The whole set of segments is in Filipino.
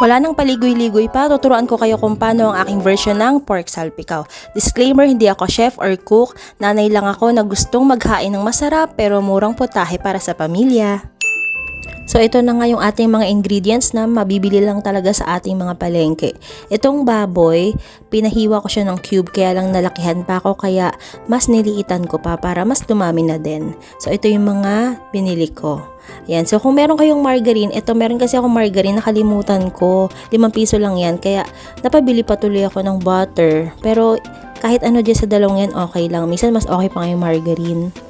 Wala nang paligoy-ligoy pa, tuturuan ko kayo kung paano ang aking version ng pork salpikaw. Disclaimer, hindi ako chef or cook. Nanay lang ako na gustong maghain ng masarap pero murang potahe para sa pamilya. So ito na nga yung ating mga ingredients na mabibili lang talaga sa ating mga palengke. Itong baboy, pinahiwa ko siya ng cube kaya lang nalakihan pa ako kaya mas niliitan ko pa para mas dumami na din. So ito yung mga binili ko. Ayan. So kung meron kayong margarine, ito meron kasi akong margarine nakalimutan ko. 5 piso lang yan kaya napabili pa tuloy ako ng butter. Pero kahit ano dyan sa dalawang yan, okay lang. Minsan mas okay pa nga yung margarine.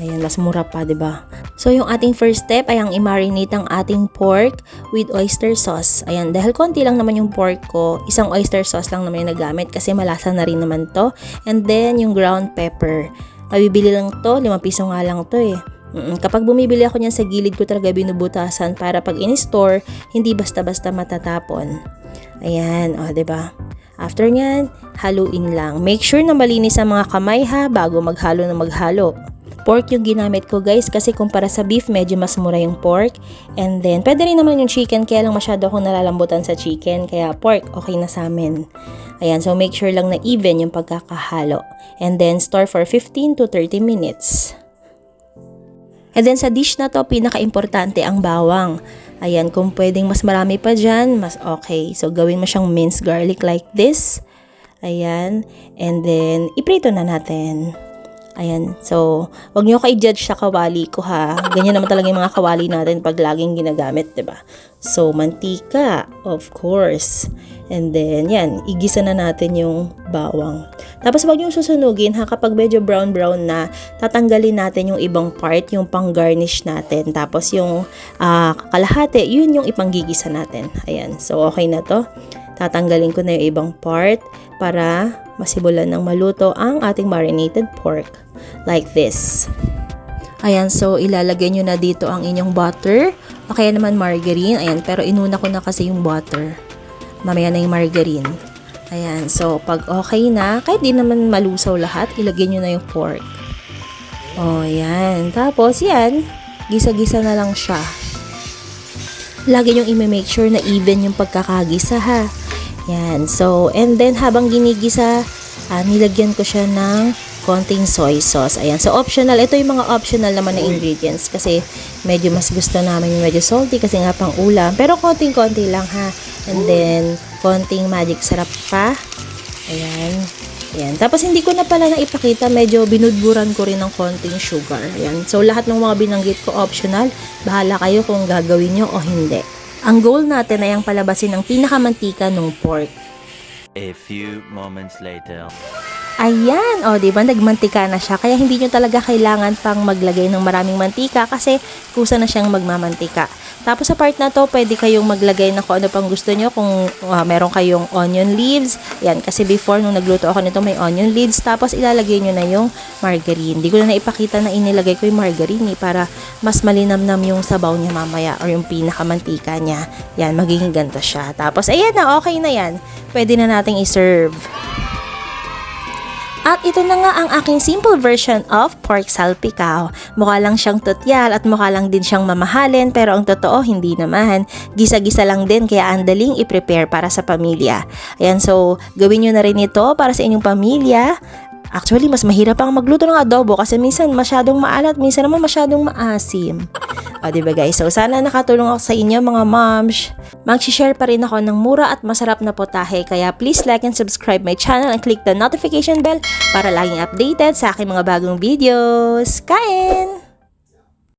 Ayan, mas mura pa, 'di ba? So, yung ating first step ay ang i-marinate ang ating pork with oyster sauce. Ayan, dahil konti lang naman yung pork ko, isang oyster sauce lang naman yung nagamit kasi malasa na rin naman to. And then, yung ground pepper. Mabibili lang to, 5 piso nga lang to eh. Mm, Kapag bumibili ako niyan sa gilid ko talaga binubutasan para pag in-store, hindi basta-basta matatapon. Ayan, o, oh, ba? After nyan, haluin lang. Make sure na malinis ang mga kamay ha bago maghalo na maghalo. Pork yung ginamit ko guys kasi kumpara sa beef medyo mas mura yung pork. And then pwede rin naman yung chicken kaya lang masyado akong nalalambutan sa chicken kaya pork okay na sa amin. Ayan, so make sure lang na even yung pagkakahalo. And then store for 15 to 30 minutes. And then sa dish na to, pinaka-importante ang bawang. Ayan, kung pwedeng mas marami pa dyan, mas okay. So gawin mo siyang minced garlic like this. Ayan, and then iprito na natin. Ayan. So, wag niyo kay judge sa kawali ko ha. Ganyan naman talaga yung mga kawali natin pag laging ginagamit, 'di ba? So, mantika, of course. And then, yan, igisa na natin yung bawang. Tapos, wag niyo susunugin ha. Kapag medyo brown-brown na, tatanggalin natin yung ibang part, yung pang-garnish natin. Tapos, yung uh, kalahati, yun yung ipanggigisa natin. Ayan. So, okay na to. Tatanggalin ko na yung ibang part para masibulan ng maluto ang ating marinated pork. Like this. Ayan, so ilalagay nyo na dito ang inyong butter. O kaya naman margarine. Ayan, pero inuna ko na kasi yung butter. Mamaya na yung margarine. Ayan, so pag okay na, kahit di naman malusaw lahat, ilagay nyo na yung pork. O, yan. Tapos, yan. Gisa-gisa na lang siya. Lagi yung i-make sure na even yung pagkakagisa ha. Yan. So, and then habang ginigisa, uh, nilagyan ko siya ng konting soy sauce. Ayan. So, optional. Ito yung mga optional naman na ingredients kasi medyo mas gusto namin yung medyo salty kasi nga pang ulam. Pero konting-konti lang ha. And then, konting magic sarap pa. Ayan. Ayan. Tapos, hindi ko na pala na ipakita. Medyo binudburan ko rin ng konting sugar. Ayan. So, lahat ng mga binanggit ko optional. Bahala kayo kung gagawin nyo o hindi. Ang goal natin ay ang palabasin ng pinakamantika ng pork. A few moments later. Ayan, o, di ba nagmantika na siya. Kaya hindi nyo talaga kailangan pang maglagay ng maraming mantika kasi kusa na siyang magmamantika. Tapos sa part na to, pwede kayong maglagay ng kung ano pang gusto nyo. Kung uh, meron kayong onion leaves. Yan, kasi before nung nagluto ako nito may onion leaves. Tapos ilalagay nyo na yung margarine. Hindi ko na naipakita na inilagay ko yung margarine eh, para mas malinamnam yung sabaw niya mamaya or yung pinakamantika niya. Yan, magiging ganito siya. Tapos ayan na, okay na yan. Pwede na nating iserve. At ito na nga ang aking simple version of pork salpicao. Mukha lang siyang tutyal at mukha lang din siyang mamahalin pero ang totoo hindi naman. Gisa-gisa lang din kaya ang daling i-prepare para sa pamilya. Ayan so gawin nyo na rin ito para sa inyong pamilya. Actually, mas mahirap ang magluto ng adobo kasi minsan masyadong maalat, minsan naman masyadong maasim. O, diba guys? So, sana nakatulong ako sa inyo mga moms. Mag-share pa rin ako ng mura at masarap na potahe. Kaya please like and subscribe my channel and click the notification bell para laging updated sa aking mga bagong videos. Kain!